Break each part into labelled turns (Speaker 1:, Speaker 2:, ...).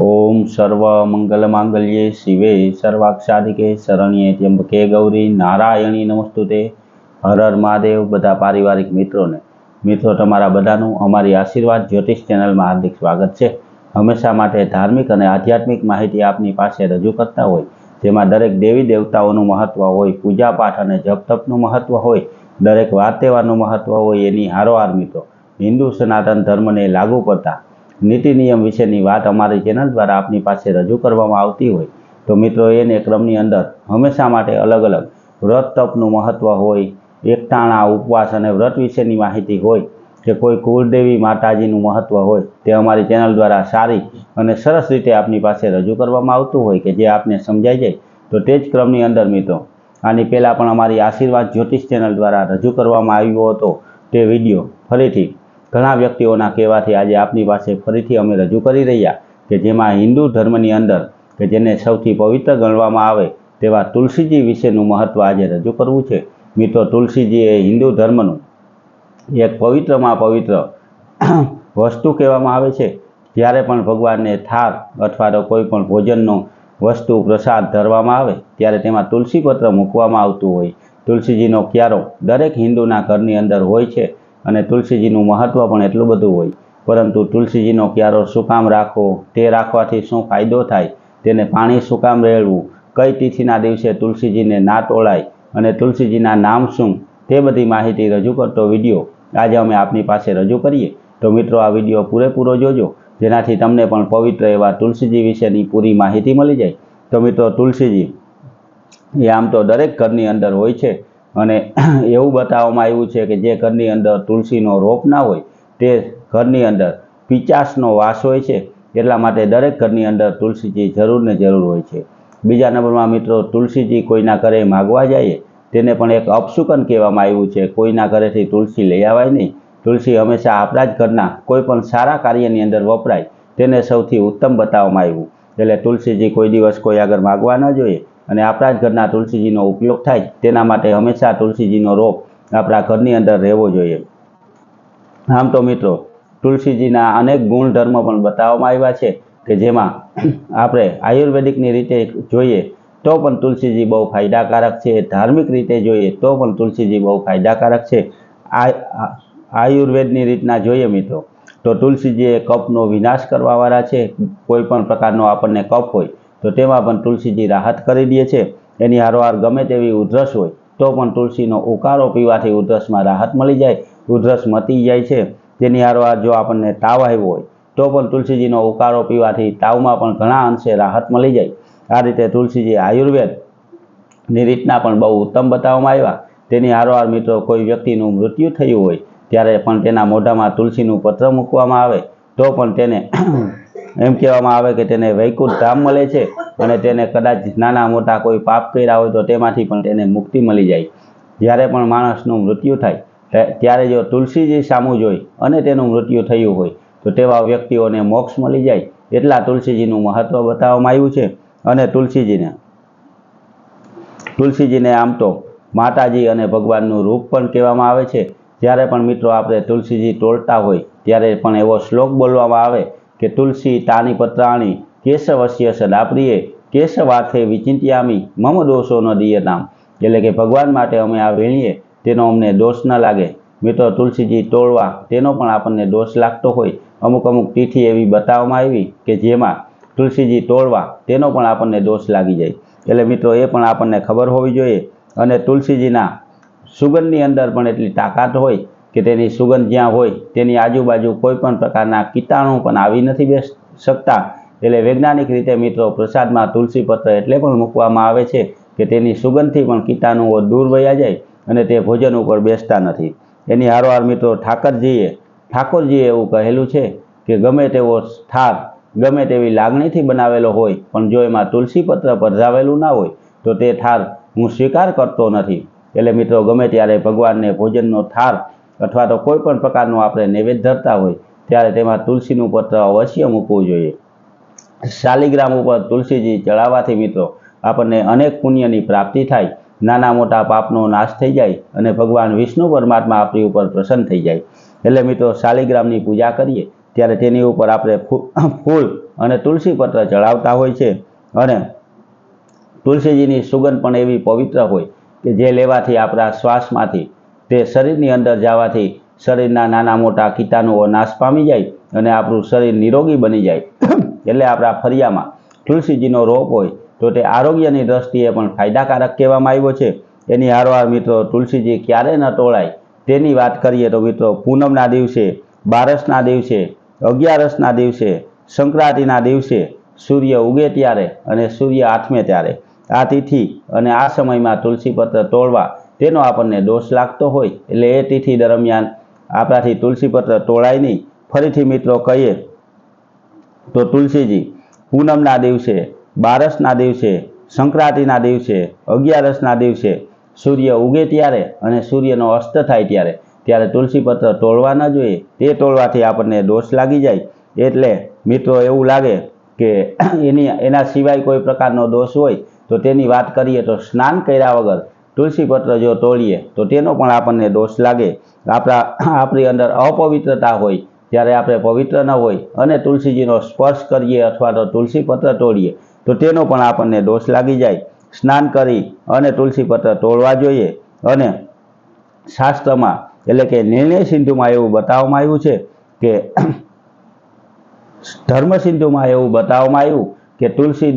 Speaker 1: ઓમ સર્વ મંગલ માંગલ્યે શિવે સર્વાક્ષાધિકે શરણ્યે ત્યંબકે ગૌરી નારાયણી નમસ્તુતે હર હર મહાદેવ બધા પારિવારિક મિત્રોને। મિત્રો, તમારા બધાનું અમારી આશીર્વાદ જ્યોતિષ ચેનલમાં હાર્દિક સ્વાગત છે। હંમેશા માટે ધાર્મિક અને આધ્યાત્મિક માહિતી આપની પાસે રજૂ કરતા હોય, જેમાં દરેક દેવી દેવતાઓનું મહત્ત્વ હોય પૂજાપાઠ અને જપ તપનું મહત્વ હોય, દરેક વાર તહેવારનું મહત્ત્વ હોય, એની હારોહાર મિત્રો, હિન્દુ સનાતન ધર્મને લાગુ પડતા નીતિ નિયમ વિશેની વાત અમારી ચેનલ દ્વારા આપની પાસે રજૂ કરવામાં આવતી હોય તો મિત્રો, એને ક્રમની અંદર હંમેશા માટે અલગ અલગ વ્રત તપનું મહત્ત્વ હોય એકટાણા ઉપવાસ અને વ્રત વિશેની માહિતી હોય, કે કોઈ કુળદેવી માતાજીનું મહત્ત્વ હોય, તે અમારી ચેનલ દ્વારા સારી અને સરસ રીતે આપની પાસે રજૂ કરવામાં આવતું હોય કે જે આપને સમજાઈ જાય, તો તે જ ક્રમની અંદર મિત્રો, આની પહેલાં પણ અમારી આશીર્વાદ જ્યોતિષ ચેનલ દ્વારા રજૂ કરવામાં આવ્યો હતો તે વીડિયો ફરીથી ઘણા વ્યક્તિઓના કહેવાથી આજે આપની પાસે ફરીથી અમે રજૂ કરી રહ્યા કે જેમાં હિન્દુ ધર્મની અંદર કે જેને સૌથી પવિત્ર ગણવામાં આવે તેવા તુલસીજી વિશેનું મહત્ત્વ આજે રજૂ કરવું છે. મિત્રો, તુલસીજી એ હિન્દુ ધર્મનું એક પવિત્રમાં પવિત્ર વસ્તુ કહેવામાં આવે છે. જ્યારે પણ ભગવાનને થાર અથવા તો કોઈ પણ ભોજનનો વસ્તુ પ્રસાદ ધરવામાં આવે, ત્યારે તેમાં તુલસી પત્ર મૂકવામાં આવતું હોય. તુલસીજીનો ક્યારો દરેક હિન્દુના ઘરની અંદર હોય છે. અને તુલસીજીનું મહત્ત્વ પણ એટલું બધું હોય. પરંતુ તુલસીજીનો ક્યારો શું કામ રાખવો, તે રાખવાથી શું ફાયદો થાય? તેને પાણી શું કામ રેડવું? કઈ તિથિના દિવસે તુલસીજીને ના તોળાય અને તુલસીજીના નામ શું? તે બધી માહિતી રજૂ કરતો વીડિયો આજે અમે આપની પાસે રજૂ કરીએ. તો મિત્રો, આ વીડિયો પૂરેપૂરો જોજો, જેનાથી તમને પણ પવિત્ર એવા તુલસીજી વિશેની પૂરી માહિતી મળી જાય. તો મિત્રો, તુલસીજી, એ આમ તો દરેક ઘરની અંદર હોય છે અને એવું બતાવવામાં આવ્યું છે કે જે ઘરની અંદર તુલસીનો રોપ ના હોય, તે ઘરની અંદર પિચાસનો વાસ હોય છે, એટલા માટે દરેક ઘરની અંદર તુલસીજી જરૂર ને જરૂર હોય છે. બીજા નંબરમાં મિત્રો, તુલસીજી કોઈના ઘરે માગવા જઈએ તેને પણ એક અપશુકન કહેવામાં આવ્યું છે, કોઈના ઘરેથી તુલસી લઈ આવાય નહીં. તુલસી હંમેશા આપણા જ ઘરના કોઈ પણ સારા કાર્યની અંદર વપરાય, તેને સૌથી ઉત્તમ બતાવવામાં આવ્યું. એટલે તુલસીજી કોઈ દિવસ કોઈ આગળ માગવા ન જોઈએ. અને આપણા જ ઘરના તુલસીજીનો ઉપયોગ થાય તેના માટે હંમેશા તુલસીજીનો રોપ આપણા ઘરની અંદર રહેવો જોઈએ. આમ તો મિત્રો, તુલસીજીના અનેક ગુણધર્મ પણ બતાવવામાં આવ્યા છે કે જેમાં આપણે આયુર્વેદિકની રીતે જોઈએ તો પણ તુલસીજી બહુ ફાયદાકારક છે, ધાર્મિક રીતે જોઈએ તો પણ તુલસીજી બહુ ફાયદાકારક છે. આ, આયુર્વેદની રીતના જોઈએ મિત્રો, તો તુલસીજી એ કપનો વિનાશ કરવાવાળા છે, કોઈ પણ પ્રકારનો આપણને કપ હોય તો તેમાં પણ તુલસીજી રાહત કરી દે છે. એની હારોહાર ગમે તેવી ઉધરસ હોય, તો પણ તુલસીનો ઉકાળો પીવાથી ઉધરસમાં રાહત મળી જાય, ઉધરસ મટી જાય છે. તેની હારોહાર જો આપણને તાવ આવ્યો હોય, તો પણ તુલસીજીનો ઉકાળો પીવાથી તાવમાં પણ ઘણા અંશે રાહત મળી જાય. આ રીતે તુલસીજી આયુર્વેદની રીતના પણ બહુ ઉત્તમ બતાવવામાં આવ્યા. તેની હારોહાર મિત્રો કોઈ વ્યક્તિનું મૃત્યુ થયું હોય, ત્યારે પણ તેના મોઢામાં તુલસીનું પત્ર મૂકવામાં આવે, તો પણ તેને એમ કહેવામાં આવે કે તેને વૈકુંઠ ધામ મળે છે અને તેને કદાચ નાના મોટા કોઈ પાપ કર્યા હોય તો તેમાંથી પણ તેને મુક્તિ મળી જાય. જ્યારે પણ માણસનું મૃત્યુ થાય ત્યારે જો તુલસીજી સામું જોઈ અને તેનું મૃત્યુ થયું હોય, તો તેવા વ્યક્તિઓને મોક્ષ મળી જાય એટલા તુલસીજીનું મહત્ત્વ બતાવવામાં આવ્યું છે. અને તુલસીજીને તુલસીજીને આમ તો માતાજી અને ભગવાનનું રૂપ પણ કહેવામાં આવે છે. જ્યારે પણ મિત્રો આપણે તુલસીજી તોડતા હોય, ત્યારે પણ એવો શ્લોક બોલવામાં આવે કે તુલસી, તાની પત્રાણી, કેશવસ્ય સદાપ્રિય, કેશવાથે વિચિંત્યામી, મમ દોષો ન નામ એટલે કે ભગવાન માટે અમે આ વેણીએ, તેનો અમને દોષ ન લાગે. મિત્રો, તુલસીજી તોડવા તેનો પણ આપણને દોષ લાગતો હોય. અમુક અમુક તિથિ એવી બતાવવામાં આવી કે જેમાં તુલસીજી તોડવા તેનો પણ આપણને દોષ લાગી જાય. એટલે મિત્રો, એ પણ આપણને ખબર હોવી જોઈએ. અને તુલસીજીના સુગંધની અંદર પણ એટલી તાકાત હોય કે તેની સુગંધ જ્યાં હોય, તેની આજુબાજુ કોઈ પણ પ્રકારના કીટાણુ પણ આવી નથી બેસ, શકતા. એટલે વૈજ્ઞાનિક રીતે મિત્રો પ્રસાદમાં તુલસી પત્ર એટલે પણ મૂકવામાં આવે છે કે તેની સુગંધથી પણ કીટાણુઓ દૂર વયા જાય અને તે ભોજન ઉપર બેસતા નથી. એની હારોહાર મિત્રો ઠાકરજીએ, ઠાકોરજીએ એવું કહેલું છે કે ગમે તેવો થાર ગમે તેવી લાગણીથી બનાવેલો હોય, પણ જો એમાં તુલસી પત્ર પધરાવેલું ના હોય, તો તે થાર હું સ્વીકાર કરતો નથી. એટલે મિત્રો ગમે ત્યારે ભગવાનને ભોજનનો થાર અથવા તો કોઈ પણ પ્રકારનું આપણે નૈવેદ્ય ધરતા હોય, ત્યારે તેમાં તુલસીનું પત્ર અવશ્ય મૂકવું જોઈએ. શાલિગ્રામ ઉપર તુલસીજી ચડાવવાથી મિત્રો, આપણને અનેક પુણ્યની પ્રાપ્તિ થાય, નાના મોટા પાપનો નાશ થઈ જાય અને ભગવાન વિષ્ણુ પરમાત્મા આપણી ઉપર પ્રસન્ન થઈ જાય. એટલે મિત્રો, શાલિગ્રામની પૂજા કરીએ, ત્યારે તેની ઉપર આપણે ફૂલ અને તુલસી પત્ર ચડાવતા હોય છે. અને તુલસીજીની સુગંધ પણ એવી પવિત્ર હોય કે જે લેવાથી આપણા શ્વાસમાંથી તે શરીરની અંદર જવાથી શરીરના નાના મોટા કીટાણુઓ નાશ પામી જાય અને આપણું શરીર નિરોગી બની જાય. એટલે આપણા ફરિયામાં તુલસીજીનો રોપ હોય તો તે આરોગ્યની દ્રષ્ટિએ પણ ફાયદાકારક કહેવામાં આવ્યો છે. એની હારવાર મિત્રો તુલસીજી ક્યારે ન તોળાય તેની વાત કરીએ તો મિત્રો પૂનમના દિવસે, બારસના દિવસે, અગિયારસના દિવસે, સંક્રાંતિના દિવસે સૂર્ય ઉગે ત્યારે અને સૂર્ય આથમે ત્યારે. આ તિથિ અને આ સમયમાં તુલસી પત્ર તોડવા તેનો આપણને દોષ લાગતો હોય, એટલે એ તિથિ દરમિયાન આપણાથી તુલસી પત્ર તોડાય નહીં ફરીથી મિત્રો કહીએ તો તુલસીજી, પૂનમના દિવસે, બારસના દિવસે, સંક્રાંતિના દિવસે, અગિયારસના દિવસે સૂર્ય ઉગે ત્યારે અને સૂર્યનો અસ્ત થાય ત્યારે ત્યારે તુલસી પત્ર તોડવા ન જોઈએ. તે તોડવાથી આપણને દોષ લાગી જાય. એટલે મિત્રો એવું લાગે કે એની, એના સિવાય કોઈ પ્રકારનો દોષ હોય, તો તેની વાત કરીએ તો સ્નાન કર્યા વગર તુલસી પત્ર જો તોડીએ, તો તેનો પણ આપણને દોષ લાગે. આપણા, આપણી અંદર અપવિત્રતા હોય, જ્યારે આપણે પવિત્ર ન હોય અને તુલસીજીનો સ્પર્શ કરીએ અથવા તો તુલસી પત્ર તોડીએ, તો તેનો પણ આપણને દોષ લાગી જાય. સ્નાન કરી અને તુલસી પત્ર તોડવા જોઈએ અને શાસ્ત્રમાં, એટલે કે નિર્ણય સિંધુમાં એવું બતાવવામાં આવ્યું છે કે, ધર્મ સિંધુમાં એવું બતાવવામાં આવ્યું કે તુલસી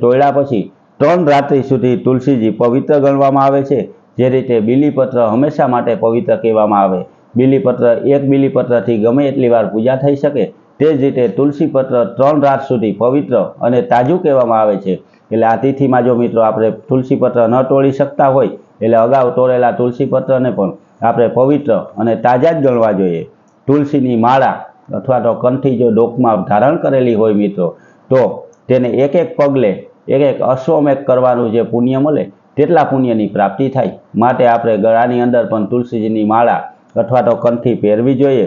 Speaker 1: તોડ્યા પછી ત્રણ રાત્રિ સુધી તુલસીજી પવિત્ર ગણવામાં આવે છે, જે રીતે બીલીપત્ર હંમેશા માટે પવિત્ર કહેવામાં આવે. બીલીપત્ર એક બીલીપત્રથી ગમે એટલી વાર પૂજા થઈ શકે, તે જ રીતે તુલસી પત્ર ત્રણ રાત સુધી પવિત્ર અને તાજું કહેવામાં આવે છે. એટલે આ તિથિમાં જો મિત્રો આપણે તુલસીપત્ર ન તોડી શકતા હોય, એટલે અગાઉ તોડેલા તુલસી પત્રને પણ આપણે પવિત્ર અને તાજા જ ગણવા જોઈએ. તુલસીની માળા અથવા તો કંઠી જો ડોકમાં ધારણ કરેલી હોય મિત્રો, તો તેને એક એક પગલે એક એક અશ્વમેઘ કરવાનું જે પુણ્ય મળે તેટલા પુણ્યની પ્રાપ્તિ થાય. માટે આપણે ગળાની અંદર પણ તુલસીજીની માળા અથવા તો કંઠી પહેરવી જોઈએ.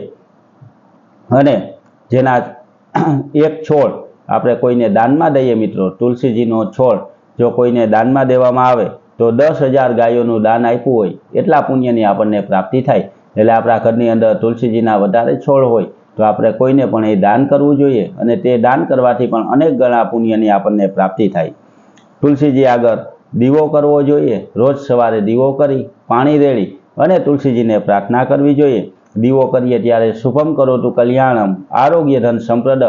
Speaker 1: અને જેના એક છોડ આપણે કોઈને દાનમાં દઈએ મિત્રો, તુલસીજીનો છોડ જો કોઈને દાનમાં દેવામાં આવે, તો દસ હજાર ગાયોનું દાન આપ્યું હોય, એટલા પુણ્યની આપણને પ્રાપ્તિ થાય. એટલે આપણા ઘરની અંદર તુલસીજીના વધારે છોડ હોય તો આપણે કોઈને પણ એ દાન કરવું જોઈએ અને તે દાન કરવાથી પણ અનેક ગણા પુણ્યની આપણને પ્રાપ્તિ થાય. તુલસીજી આગળ દીવો કરવો જોઈએ. રોજ સવારે દીવો કરી, પાણી રેડી અને તુલસીજીને પ્રાર્થના કરવી જોઈએ. દીવો કરીએ ત્યારે શુભમ કરોતુ કલ્યાણમ, આરોગ્ય ધન સંપ્રદ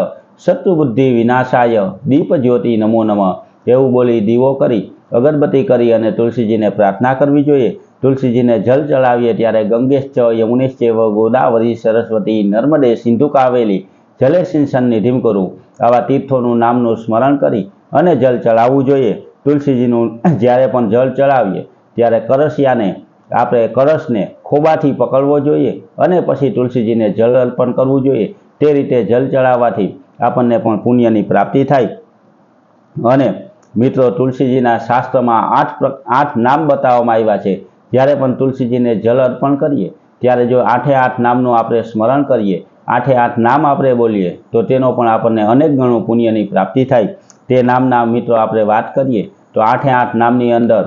Speaker 1: શત્રુબુદ્ધિ વિનાશાય, દીપ જ્યોતિ નમો નમઃ એવું બોલી દીવો કરી, અગરબત્તી કરી અને તુલસીજીને પ્રાર્થના કરવી જોઈએ. તુલસીજીને જલ ચડાવીએ ત્યારે ગંગેશ ચ યમુનેશ ચેવ ગોદાવરી, સરસ્વતી, નર્મદે સિંધુ કાવેલી જલે સિંચન નિધિમ કરું. આવા તીર્થોનું નામનું સ્મરણ કરી અને જલ ચડાવવું જોઈએ. તુલસીજીનું જ્યારે પણ જળ ચડાવીએ ત્યારે કરશિયાને આપણે કરસને ખોબાથી પકડવો જોઈએ અને પછી તુલસીજીને જળ અર્પણ કરવું જોઈએ. તે રીતે જલ ચડાવવાથી આપણને પણ પુણ્યની પ્રાપ્તિ થાય. અને મિત્રો, તુલસીજીના શાસ્ત્રમાં આઠ આઠ નામ બતાવવામાં આવ્યા છે. જ્યારે પણ તુલસીજીને જલ અર્પણ કરીએ, ત્યારે જો આઠે આઠ નામનું આપણે સ્મરણ કરીએ, આઠે આઠ નામ આપણે બોલીએ, તો તેનો પણ આપણને અનેક ગણું પુણ્યની પ્રાપ્તિ થાય. તે નામના મિત્રો આપણે વાત કરીએ, તો આઠે આઠ નામની અંદર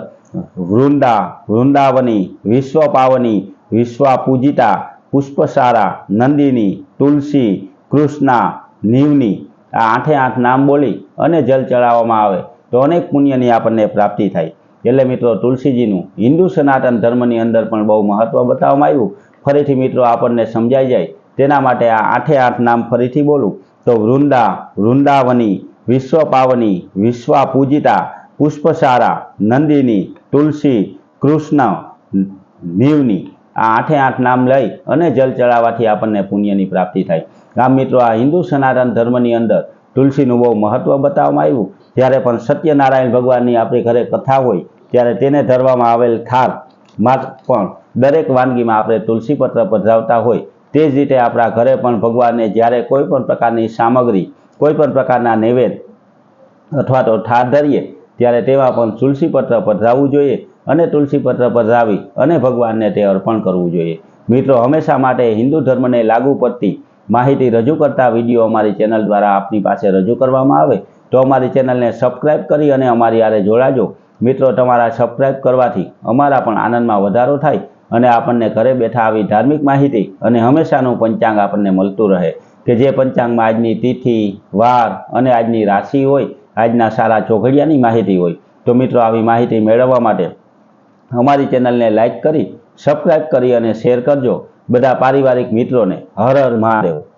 Speaker 1: વૃંદા, વૃંદાવની, વિશ્વપાવની વિશ્વા પૂજિતા પુષ્પસારા, નંદિની, તુલસી, કૃષ્ણા, નીવની આ આઠે આઠ નામ બોલી અને જલ ચડાવવામાં આવે, તો અનેક પુણ્યની આપણને પ્રાપ્તિ થાય. એટલે મિત્રો તુલસીજીનું હિન્દુ સનાતન ધર્મની અંદર પણ બહુ મહત્ત્વ બતાવવામાં આવ્યું. ફરીથી મિત્રો આપણને સમજાઈ જાય. તેના માટે આ આઠે આઠ નામ ફરીથી બોલું. તો વૃંદા, વૃંદાવની, વિશ્વપાવની વિશ્વા પૂજિતા પુષ્પસારા, નંદિની, તુલસી, કૃષ્ણ નીવની આ આઠે આઠ નામ લઈ અને જલ ચડાવવાથી આપણને પુણ્યની પ્રાપ્તિ થાય. આમ મિત્રો આ હિન્દુ સનાતન ધર્મની અંદર તુલસીનું બહુ મહત્વ બતાવવામાં આવ્યું. જ્યારે પણ સત્યનારાયણ ભગવાનની આપણી ઘરે કથા હોય, ત્યારે તેને ધરવામાં આવેલ થારમાં પણ દરેક વાનગીમાં આપણે તુલસી પત્ર પધરાવતા હોય. તે જ રીતે આપણા ઘરે પણ ભગવાનને જ્યારે કોઈ પણ પ્રકારની સામગ્રી, કોઈ પણ પ્રકારના નૈવેદ્ય અથવા તો ઠાર ધરીએ, ત્યારે તેમાં પણ તુલસી પત્ર પધરાવવું જોઈએ અને તુલસી પત્ર પધરાવી અને ભગવાનને તે અર્પણ કરવું જોઈએ. મિત્રો, હંમેશા માટે હિન્દુ ધર્મને લાગુ પડતી માહિતી રજૂ કરતા વીડિયો અમારી ચેનલ દ્વારા આપની પાસે રજૂ કરવામાં આવે તો અમારી ચેનલને સબસ્ક્રાઇબ કરી અને અમારી આરે જોડાજો. મિત્રો, તમારા સબસ્ક્રાઇબ કરવાથી અમારા પણ આનંદમાં વધારો થાય અને આપણને ઘરે બેઠા આવી ધાર્મિક માહિતી અને હંમેશાનું પંચાંગ આપણને મળતું રહે. કે જે પંચાંગમાં આજની તિથિ, વાર અને આજની રાશિ હોય, આજના સારા ચોઘડિયાની માહિતી હોય. તો મિત્રો, આવી માહિતી મેળવવા માટે અમારી ચેનલને લાઈક કરી, સબસ્ક્રાઇબ કરી અને શેર કરજો. બધા પારિવારિક મિત્રોને હર હર મહાદેવ.